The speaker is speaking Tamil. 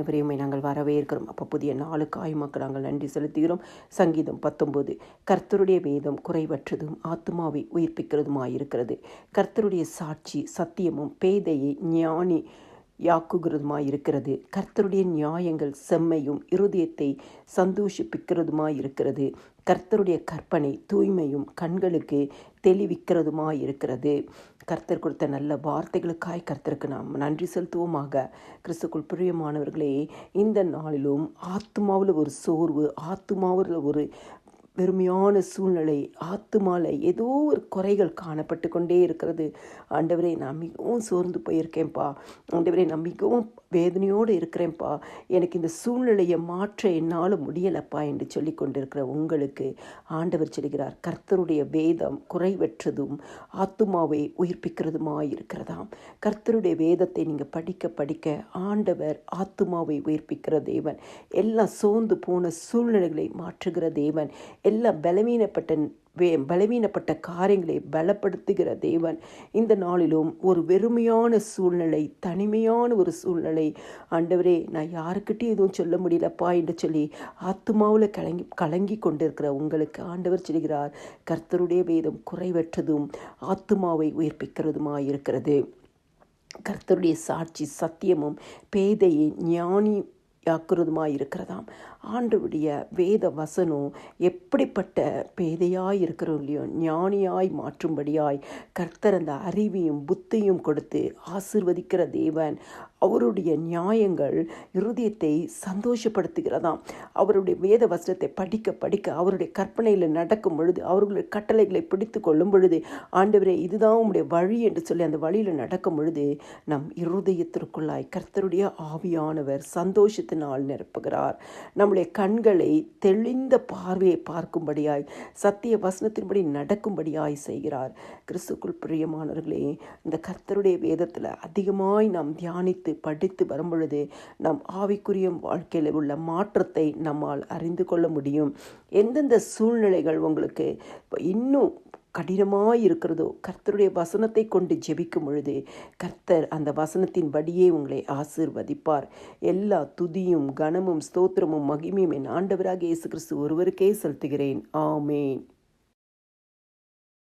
அனைவரையுமே நாங்கள் வரவேற்கிறோம். அப்போ புதிய நாளுக்காய் மக்கள் நாங்கள் நன்றி செலுத்துகிறோம். சங்கீதம் பத்தொம்போது கர்த்தருடைய வேதம் குறைவற்றதும் ஆத்மாவை உயிர்ப்பிக்கிறதுமாயிருக்கிறது. கர்த்தருடைய சாட்சி சத்தியமும் பேதையை ஞானி யாக்குகிறதுமாய் இருக்கிறது. கர்த்தருடைய நியாயங்கள் செம்மையும் இருதயத்தை சந்தோஷிப்பிக்கிறதுமாய் இருக்கிறது. கர்த்தருடைய கற்பனை தூய்மையும் கண்களுக்கு தெளிவிக்கிறதுமாய் இருக்கிறது. கர்த்தர் கொடுத்த நல்ல வார்த்தைகளுக்காய் கர்த்தருக்கு நாம் நன்றி செலுத்துவோமாக. கிறிஸ்துக்குள் பிரியமானவர்களே இந்த நாளிலும் ஆத்மாவில் ஒரு சோர்வு ஆத்மாவில் ஒரு வெறுமையான சூழ்நிலை ஆத்துமால ஏதோ ஒரு குறைகள் காணப்பட்டு கொண்டே இருக்கிறது. ஆண்டவரே நான் மிகவும் சோர்ந்து போயிருக்கேன்ப்பா. ஆண்டவரே நான் மிகவும் வேதனையோடு இருக்கிறேன்ப்பா. எனக்கு இந்த சூழ்நிலையை மாற்ற என்னால் முடியலப்பா என்று சொல்லி கொண்டிருக்கிற உங்களுக்கு ஆண்டவர் சொல்கிறார். கர்த்தருடைய வேதம் குறைவற்றதும் ஆத்துமாவை உயிர்ப்பிக்கிறதுமாய் இருக்கிறதாம் கர்த்தருடைய வேதத்தை நீங்கள் படிக்க படிக்க ஆண்டவர் ஆத்துமாவை உயிர்ப்பிக்கிற தேவன். எல்லாம் சோர்ந்து போன சூழ்நிலைகளை மாற்றுகிற தேவன். எல்லாம் பலவீனப்பட்ட வே பலவீனப்பட்ட காரியங்களை பலப்படுத்துகிற தேவன். இந்த நாளிலும் ஒரு வெறுமையான சூழ்நிலை தனிமையான ஒரு சூழ்நிலை. ஆண்டவரே நான் யாருக்கிட்டையும் எதுவும் சொல்ல முடியலப்பா என்று சொல்லி ஆத்மாவில் கலங்கி கலங்கி கொண்டிருக்கிற உங்களுக்கு ஆண்டவர் சொல்கிறார். கர்த்தருடைய வேதம் குறைவற்றதும் ஆத்மாவை உயிர்ப்பிக்கிறதுமாய் இருக்கிறது கர்த்தருடைய சாட்சி சத்தியமும் பேதையை ஞானி யாக்குறதுமாய் இருக்கிறதாம் ஆண்டுடைய வேத வசனம் எப்படிப்பட்ட பேதையாய் இருக்கிறோம் இல்லையோ ஞானியாய் மாற்றும்படியாய் கர்த்தர் அந்த அறிவையும் புத்தியும் கொடுத்து ஆசிர்வதிக்கிற தேவன் அவருடைய நியாயங்கள் இருதயத்தை சந்தோஷப்படுத்துகிறதாம். அவருடைய வேத வசனத்தை படிக்க படிக்க அவருடைய கற்பனையில் நடக்கும் பொழுது அவர்களுடைய கட்டளைகளை பிடித்து கொள்ளும் பொழுது ஆண்டவரே இதுதான் உங்களுடைய வழி என்று சொல்லி அந்த வழியில் நடக்கும் பொழுது நம் இருதயத்திற்குள்ளாய் கர்த்தருடைய ஆவியானவர் சந்தோஷத்தினால் நிரப்புகிறார். நம்முடைய கண்களை தெளிந்த பார்வையை பார்க்கும்படியாய் சத்திய வசனத்தின்படி நடக்கும்படியாய் செய்கிறார். கிறிஸ்துக்குள் பிரியமானவர்களே இந்த கர்த்தருடைய வேதத்தில் அதிகமாய் நாம் தியானித்து படித்து வரும்பொழுது நம் ஆவிக்குரிய வாழ்க்கையில் உள்ள மாற்றத்தை நம்மால் அறிந்து கொள்ள முடியும். எந்தெந்த சூழ்நிலைகள் உங்களுக்கு இன்னும் கடினமாக இருக்கிறதோ கர்த்தருடைய வசனத்தை கொண்டு ஜெபிக்கும் பொழுது கர்த்தர் அந்த வசனத்தின் படியே உங்களை ஆசிர்வதிப்பார். எல்லா துதியும் கனமும் ஸ்தோத்திரமும் மகிமையும் என் ஆண்டவராக இயேசு கிறிஸ்து ஒருவருக்கே செலுத்துகிறேன். ஆமேன்.